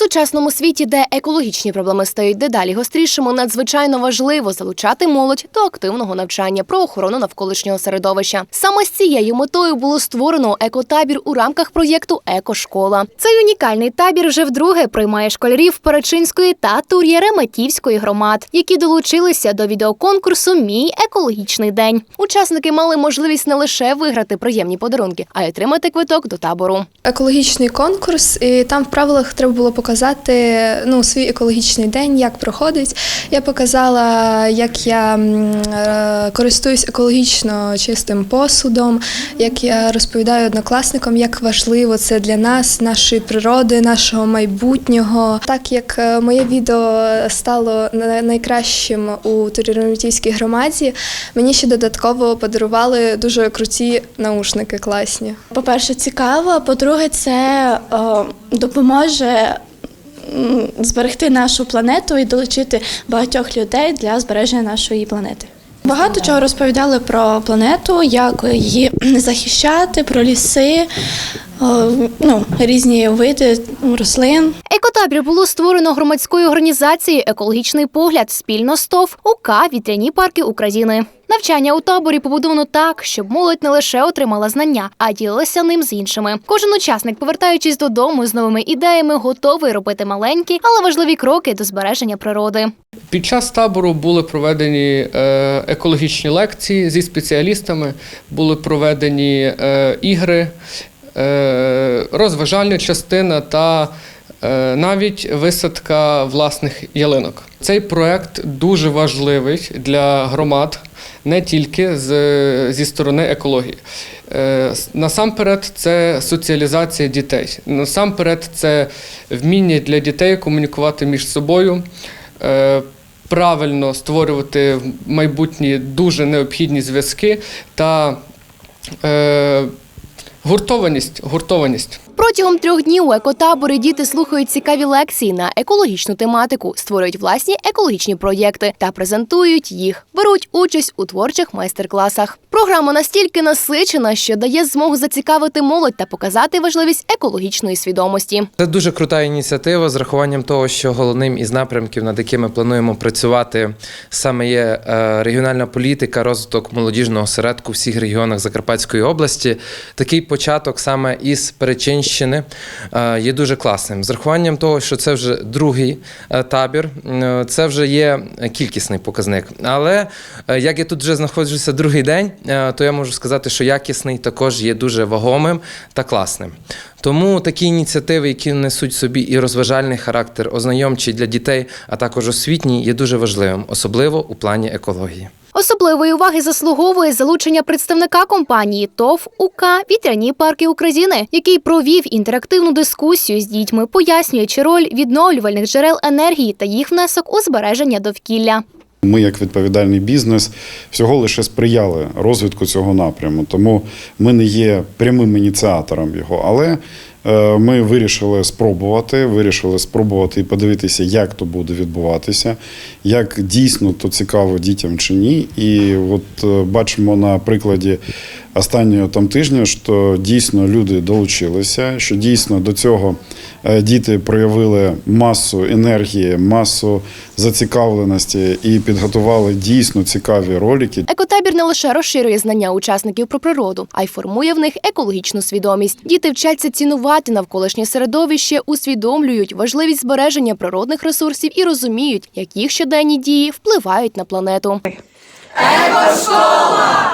сучасному світі, де екологічні проблеми стають дедалі гострішими, надзвичайно важливо залучати молодь до активного навчання про охорону навколишнього середовища. Саме з цією метою було створено екотабір у рамках проєкту Екошкола. Цей унікальний табір вже вдруге приймає школярів Перечинської та Тур'єреметівської громад, які долучилися до відеоконкурсу Мій екологічний день. Учасники мали можливість не лише виграти приємні подарунки, а й отримати квиток до табору. екологічний конкурс, і там в правилах треба було показати ну, свій екологічний день, як проходить. Я показала, як я е, користуюсь екологічно чистим посудом, як я розповідаю однокласникам, як важливо це для нас, нашої природи, нашого майбутнього. Так як е, моє відео стало на- найкращим у Турірометівській громаді, мені ще додатково подарували дуже круті наушники класні. По-перше, цікаво. По-друге, це е, допоможе зберегти нашу планету і долучити багатьох людей для збереження нашої планети. Багато чого розповідали про планету, як її захищати, про ліси, ну, різні види рослин. Екотабір було створено громадською організацією Екологічний погляд спільно з ТОВ УК Вітряні парки України. Навчання у таборі побудовано так, щоб молодь не лише отримала знання, а ділилася ним з іншими. Кожен учасник, повертаючись додому з новими ідеями, готовий робити маленькі, але важливі кроки до збереження природи. Під час табору були проведені е, екологічні лекції зі спеціалістами, були проведені е, ігри, розважальна частина та е, навіть висадка власних ялинок. Цей проект дуже важливий для громад, не тільки з, зі сторони екології. Е, Насамперед, це соціалізація дітей. Насамперед, це вміння для дітей комунікувати між собою. е, Правильно створювати в майбутнє дуже необхідні зв'язки та е, гуртованість. гуртованість. Протягом трьох днів у екотаборі діти слухають цікаві лекції на екологічну тематику, створюють власні екологічні проєкти та презентують їх, беруть участь у творчих майстер-класах. Програма настільки насичена, що дає змогу зацікавити молодь та показати важливість екологічної свідомості. Це дуже крута ініціатива з рахуванням того, що головним із напрямків, над якими плануємо працювати, саме є е, регіональна політика, розвиток молодіжного осередку в всіх регіонах Закарпатської області. Такий початок саме із Перечинщини е, є дуже класним. З рахуванням того, що це вже другий е, табір, е, це вже є кількісний показник. Але як я тут вже знаходжуся другий день, то я можу сказати, що якісний також є дуже вагомим та класним. Тому такі ініціативи, які несуть собі і розважальний характер, ознайомчий для дітей, а також освітній, є дуже важливим, особливо у плані екології. Особливої уваги заслуговує залучення представника компанії ТОВ УК Вітряні парки України, який провів інтерактивну дискусію з дітьми, пояснюючи роль відновлювальних джерел енергії та їх внесок у збереження довкілля. Ми, як відповідальний бізнес, всього лише сприяли розвитку цього напряму. Тому ми не є прямим ініціатором його. Але ми вирішили спробувати, вирішили спробувати і подивитися, як то буде відбуватися, як дійсно то цікаво дітям чи ні. І от е, бачимо на прикладі останнього там тижня, що дійсно люди долучилися, що дійсно до цього е, діти проявили масу енергії, масу зацікавленості і підготували дійсно цікаві ролики. Екотабір не лише розширює знання учасників про природу, а й формує в них екологічну свідомість. Діти вчаться цінувати впливати на навколишнє середовище, усвідомлюють важливість збереження природних ресурсів і розуміють, як їх щоденні дії впливають на планету. Екошкола!